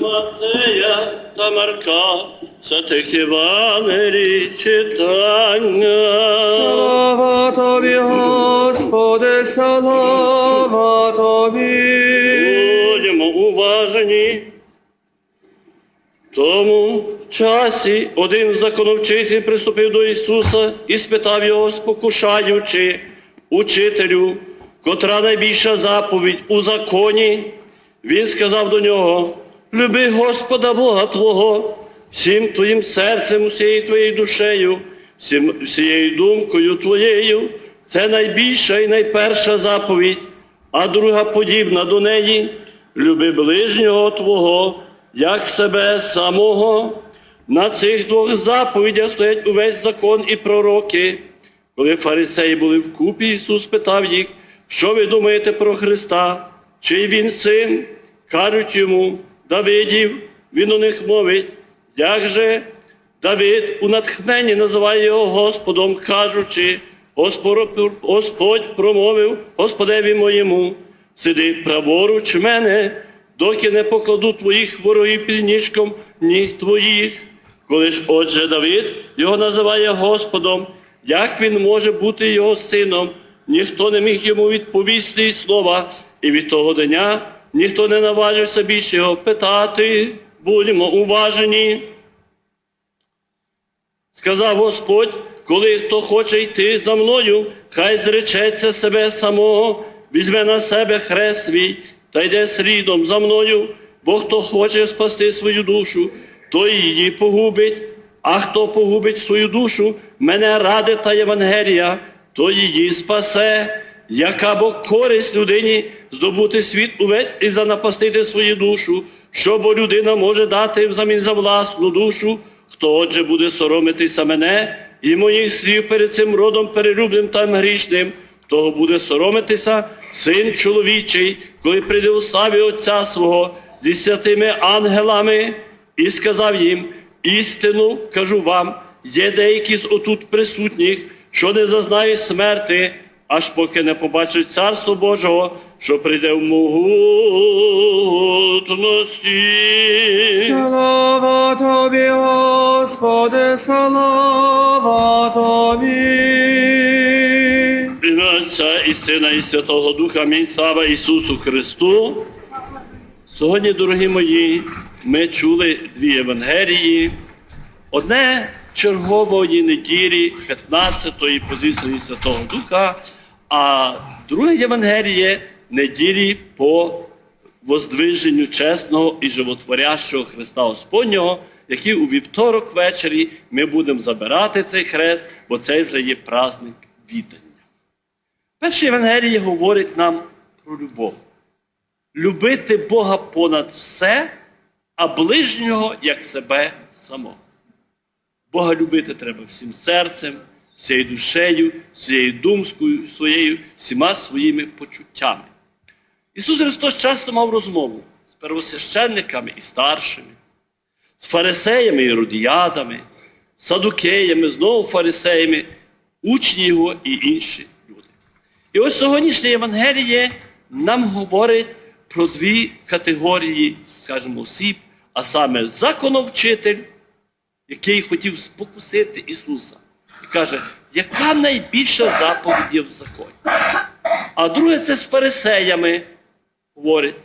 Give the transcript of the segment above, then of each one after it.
Матея та Марка, святих Євангелій читання. Слава Тобі, Господи, слава Тобі. Будемо уважені. В часі один з законовчихів приступив до Ісуса і спитав його, спокушаючи, учителю, котра найбільша заповідь у законі. Він сказав до нього, люби Господа Бога Твого, всім твоїм серцем, усією твоєю душею, всім, всією думкою твоєю. Це найбільша і найперша заповідь, а друга подібна до неї, люби ближнього Твого, як себе самого. На цих двох заповідях стоять увесь закон і пророки. Коли фарисеї були вкупі, Ісус питав їх, що ви думаєте про Христа? Чий він син? Кажуть йому, Давидів, він у них мовить, як же Давид у натхненні називає його Господом, кажучи, «Господь- промовив Господеві моєму, сиди праворуч мене, доки не покладу твоїх ворогів під ніжком ніг твоїх. Коли ж отже Давид його називає Господом, як він може бути його сином? Ніхто не міг йому відповісти й слова, і від того дня ніхто не наважився більше його питати. Будьмо уважені. Сказав Господь, коли хто хоче йти за мною, хай зречеться себе самого, візьме на себе хрест свій та йде слідом за мною, бо хто хоче спасти свою душу, той її погубить, а хто погубить свою душу, мене ради та Євангелія, то її спасе, яка бо користь людині здобути світ увесь і занапастити свою душу, що бо людина може дати взамін за власну душу, Хто отже буде соромитися мене і моїх слів перед цим родом перелюбним та грішним, того буде соромитися син чоловічий, коли прийде у славі Отця свого зі святими ангелами, і сказав їм, істину кажу вам, є деякі з отут присутніх, що не зазнають смерти, аж поки не побачать Царство Божого, що прийде в могутності. Слава Тобі, Господи, слава Тобі. Отця і Сина, і Святого Духа. Амінь. Слава Ісусу Христу. Сьогодні, дорогі мої, ми чули дві Євангелії. Одне чергової неділі, 15-ї позиції Святого Духа, а друге Євангеліє неділі по воздвиженню чесного і животворящого Христа Господнього, який у вівторок ввечері ми будемо забирати цей хрест, бо це вже є праздник віддання. Перше Євангеліє говорить нам про любов. Любити Бога понад все, а ближнього як себе самого. Бога любити треба всім серцем, всією душею, всією думкою своєю, всіма своїми почуттями. Ісус Христос часто мав розмову з первосвященниками і старшими, з фарисеями і родіядами, садукеями, знову фарисеями, учні його і інші люди. І ось сьогоднішнє Євангеліє нам говорить про дві категорії, скажімо, осіб, а саме законовчитель, який хотів спокусити Ісуса. І каже, яка найбільша заповідь в законі? А друге це з фарисеями говорить.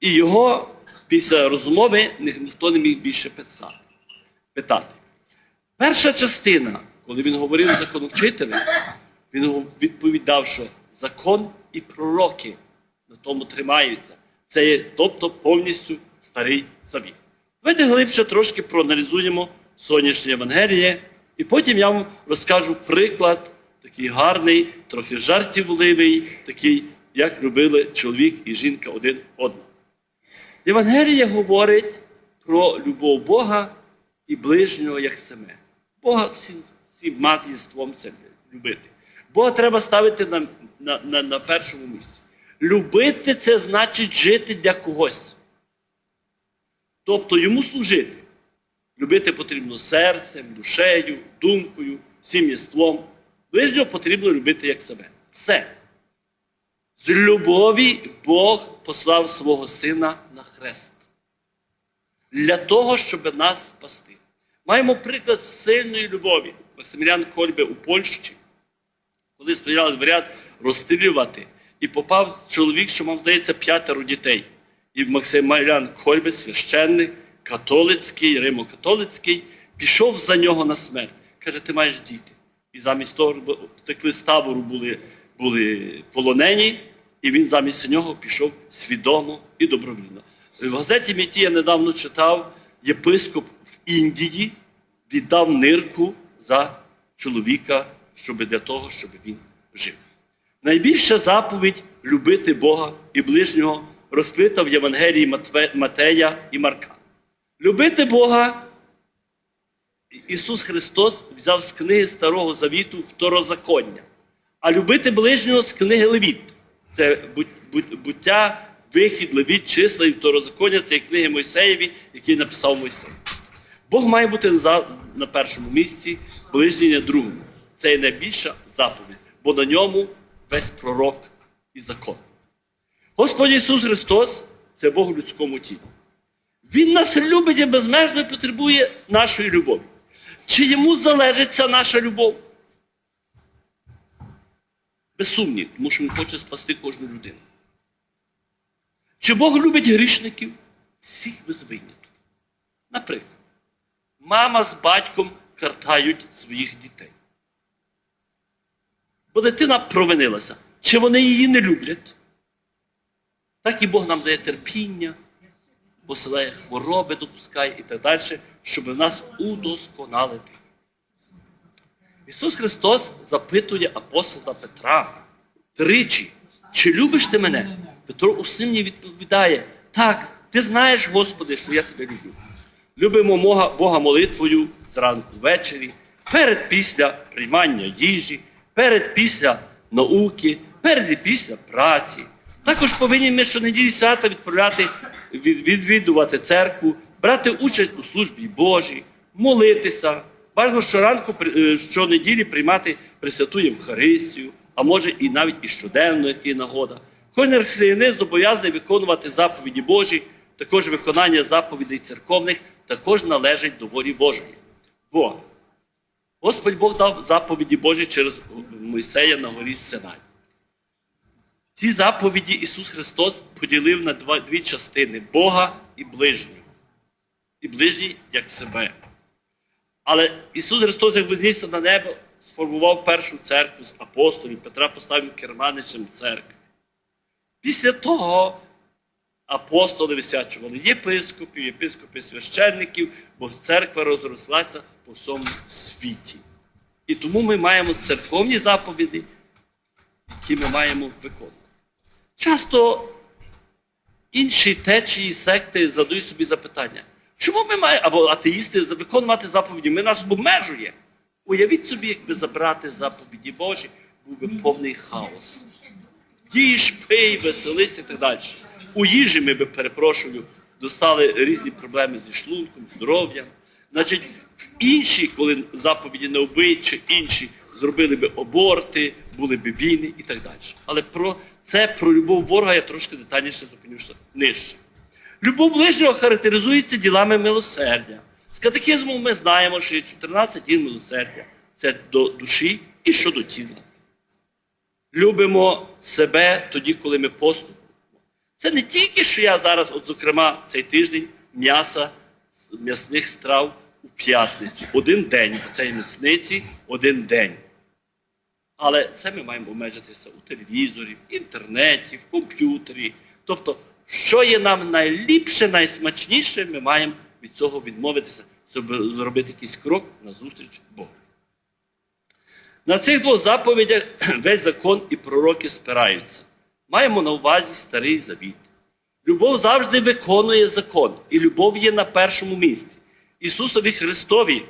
І його після розмови ніхто не міг більше питати. Перша частина, коли він говорив законовчителем, він відповідав, що закон і пророки на тому тримаються. Це є, тобто повністю старий завіт. Давайте глибше трошки проаналізуємо сьогоднішнє Євангеліє, і потім я вам розкажу приклад, такий гарний, трохи жартівливий, такий, як любили чоловік і жінка один одного. Євангеліє говорить про любов Бога і ближнього як себе. Бога всім, всім матінством це любити. Бога треба ставити на, на, на, на першому місці. Любити це значить жити для когось. Тобто йому служити. Любити потрібно серцем, душею, думкою, всім єством. Потрібно любити як себе. Все. З любові Бог послав свого сина на хрест. для того, щоб нас спасти. Маємо приклад сильної любові. Максимілян Кольбе у Польщі, коли стояли в ряд розстрілювати, і попав чоловік, що мав, здається, п'ятеро дітей. І Максимілян Кольбе, священник, католицький, римокатолицький, пішов за нього на смерть. Каже, ти маєш діти. І замість того втекли з табору, були, були полонені, і він замість нього пішов свідомо і добровільно. В газеті Міті я недавно читав, єпископ в Індії віддав нирку за чоловіка, щоб для того, щоб він жив. Найбільша заповідь любити Бога і ближнього розкрита в Євангелії Матве- Матея і Марка. Любити Бога Ісус Христос взяв з книги Старого Завіту второзаконня, а любити ближнього з книги Левіт. Це буття, вихід, Левіт, числа і второзаконня це книги Мойсеєві, які написав Мойсей. Бог має бути на першому місці, ближній на другому. Це є найбільша заповідь, бо на ньому весь пророк і закон. Господь Ісус Христос це Бог у людському тілі. Він нас любить і безмежно потребує нашої любові. Чи йому залежить ця наша любов? Без сумнів, тому що він хоче спасти кожну людину. Чи Бог любить грішників? Всіх без винятку. Наприклад, мама з батьком картають своїх дітей. Бо дитина провинилася. Чи вони її не люблять? Так і Бог нам дає терпіння, посилає хвороби, допускає і так далі, щоб нас удосконалити. Ісус Христос запитує апостола Петра тричі, чи любиш ти мене? Петро усімні відповідає, так, ти знаєш, Господи, що я тебе люблю. Любимо Бога, молитвою зранку ввечері, перед після приймання їжі, перед після науки, перед і після праці. Також повинні ми щонеділі свята відправляти, від- відвідувати церкву, брати участь у службі Божій, молитися. Бажано щоранку, е, щонеділі приймати Пресвяту Євхаристію, а може і навіть і щоденно, як є нагода. Кожен християнин зобов'язаний виконувати заповіді Божі, також виконання заповідей церковних також належить до волі Божої. Бо Господь Бог дав заповіді Божі через Мойсея на горі Синай. Ці заповіді Ісус Христос поділив на дві частини Бога і ближнього. І ближній як себе. Але Ісус Христос, як вознісся на небо, сформував першу церкву з апостолів, Петра поставив керманичем церкви. Після того апостоли висячували єпископів, єпископи священників, бо церква розрослася по всьому світі. І тому ми маємо церковні заповіді, які ми маємо виконувати. Часто інші течії, секти задають собі запитання, чому ми маємо, або атеїсти виконувати заповіді, ми нас обмежує. Уявіть собі, якби забрати заповіді Божі, був би повний хаос. Їж, пий, веселись і так далі. У їжі ми би, перепрошую, достали різні проблеми зі шлунком, здоров'ям. Значить, інші, коли заповіді не вбий, чи інші зробили би аборти, були б війни і так далі. Але про це, про любов ворога, я трошки детальніше зупинюся нижче. Любов ближнього характеризується ділами милосердя. З катехизму ми знаємо, що є 14 діл милосердя. Це до душі і щодо тіла. Любимо себе тоді, коли ми поступимо. Це не тільки, що я зараз, от зокрема, цей тиждень м'яса, м'ясних страв у п'ятницю. Один день в цій м'ясниці, один день. Але це ми маємо обмежитися у телевізорі, в інтернеті, в комп'ютері. Тобто, що є нам найліпше, найсмачніше, ми маємо від цього відмовитися, щоб зробити якийсь крок назустріч Богу. На цих двох заповідях весь закон і пророки спираються. Маємо на увазі старий завіт. Любов завжди виконує закон, і любов є на першому місці. Ісусові Христові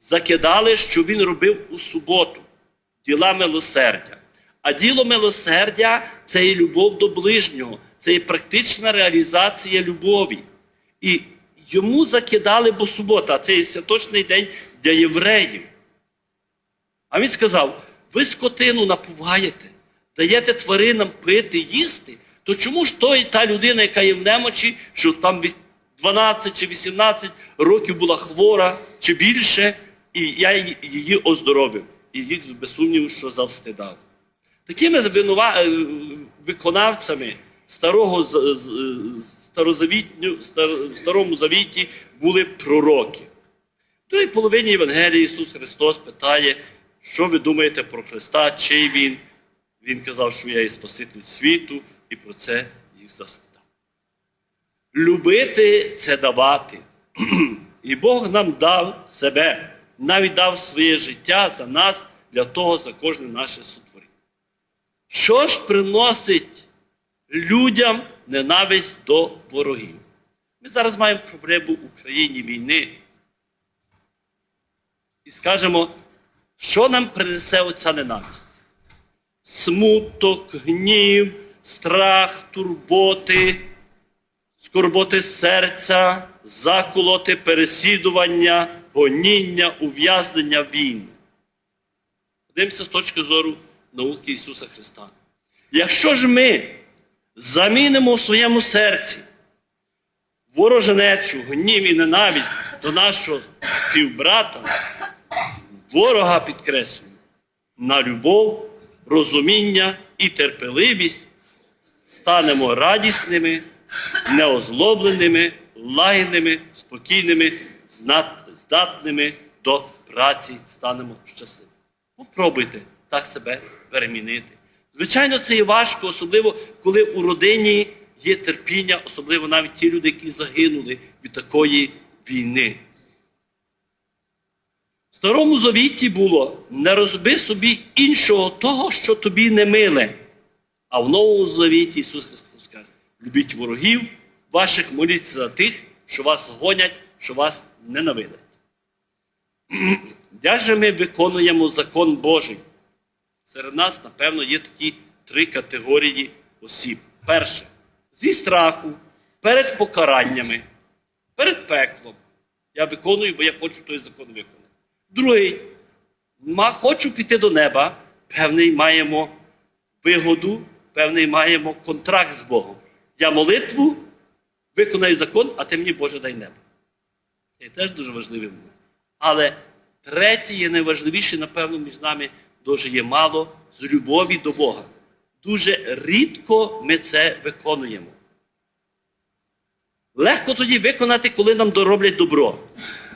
закидали, що Він робив у суботу, діла милосердя. А діло милосердя це і любов до ближнього, це і практична реалізація любові. І йому закидали, бо субота, це і святочний день для євреїв. А він сказав, ви скотину напуваєте, даєте тваринам пити, їсти, то чому ж той та людина, яка є в немочі, що там 12 чи 18 років була хвора чи більше, і я її оздоровив. І їх без сумніву, що завстидав. Такими е, виконавцями старого в старому завіті були пророки. В другій половині Євангелії Ісус Христос питає, що ви думаєте про Христа, чий Він. Він казав, що я є Спаситель світу, і про це їх застидав. Любити це давати. І Бог нам дав себе, навіть дав своє життя за нас, для того, за кожне наше сотворіння. Що ж приносить людям ненависть до ворогів? Ми зараз маємо проблему в Україні війни. І скажемо, що нам принесе оця ненависть? Смуток, гнів, страх, турботи, скорботи серця, заколоти, переслідування, гоніння, ув'язнення війни. Подивимося з точки зору науки Ісуса Христа. Якщо ж ми замінимо в своєму серці вороженечу, гнів і ненависть до нашого співбрата, ворога підкреслюю, на любов, розуміння і терпеливість, станемо радісними, неозлобленими, лагідними, спокійними, зна- здатними до праці, станемо щасливими. Попробуйте так себе перемінити. Звичайно, це і важко, особливо коли у родині є терпіння, особливо навіть ті люди, які загинули від такої війни. В старому завіті було не розби собі іншого того, що тобі не миле. А в новому завіті Ісус Христос каже, любіть ворогів ваших, моліться за тих, що вас гонять, що вас ненавидять. Де ж ми виконуємо закон Божий? Серед нас, напевно, є такі три категорії осіб. Перше, зі страху, перед покараннями, перед пеклом. Я виконую, бо я хочу той закон виконати. Другий, хочу піти до неба, певний маємо вигоду, певний маємо контракт з Богом. Я молитву, виконаю закон, а ти мені, Боже, дай небо. Це теж дуже важливий момент. Але третє є найважливіше, напевно, між нами дуже є мало з любові до Бога. Дуже рідко ми це виконуємо. Легко тоді виконати, коли нам дороблять добро.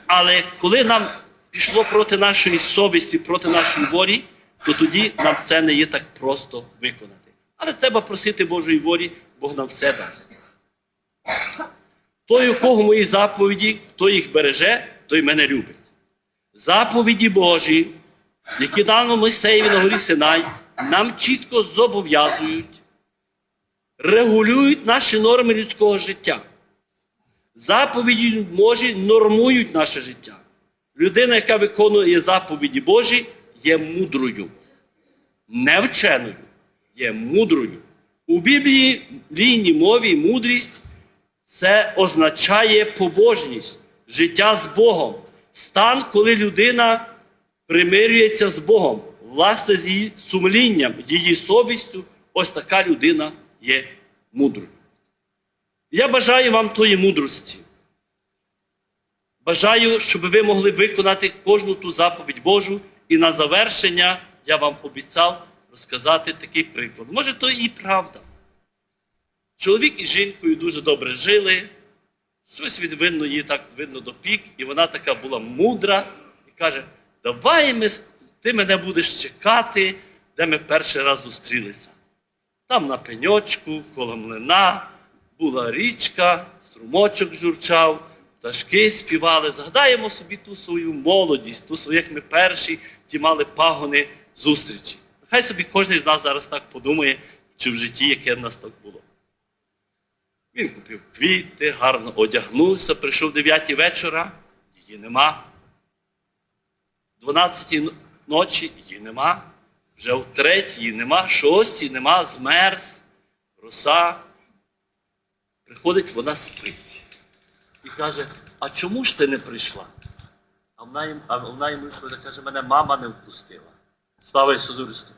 Але коли нам пішло проти нашої совісті, проти нашої волі, то тоді нам це не є так просто виконати. Але треба просити Божої волі, Бог нам все дасть. Той, у кого мої заповіді, хто їх береже, той мене любить. Заповіді Божі, які дано Мойсеєві на горі Синай, нам чітко зобов'язують, регулюють наші норми людського життя. Заповіді Божі нормують наше життя. Людина, яка виконує заповіді Божі, є мудрою. Не вченою, є мудрою. У Біблії лінії мові мудрість це означає побожність, життя з Богом, стан, коли людина примирюється з Богом, власне, з її сумлінням, її совістю, ось така людина є мудрою. Я бажаю вам тої мудрості. Бажаю, щоб ви могли виконати кожну ту заповідь Божу. І на завершення я вам обіцяв розказати такий приклад. Може, то і правда. Чоловік із жінкою дуже добре жили, щось від винно її так видно допік, і вона така була мудра і каже, давай ми, ти мене будеш чекати, де ми перший раз зустрілися. Там на пеньочку, коло млина, була річка, струмочок журчав, пташки співали. Згадаємо собі ту свою молодість, ту свою, як ми перші ті мали пагони зустрічі. Нехай собі кожен з нас зараз так подумає, чи в житті, яке в нас так було. Він купив квіти, гарно одягнувся, прийшов 9 вечора, її нема. 12 ночі її нема. Вже в третій нема, шостій нема, змерз, роса. Приходить, вона спить. І каже, а чому ж ти не прийшла? А вона, йому каже, мене мама не впустила. Слава Ісусу Христу.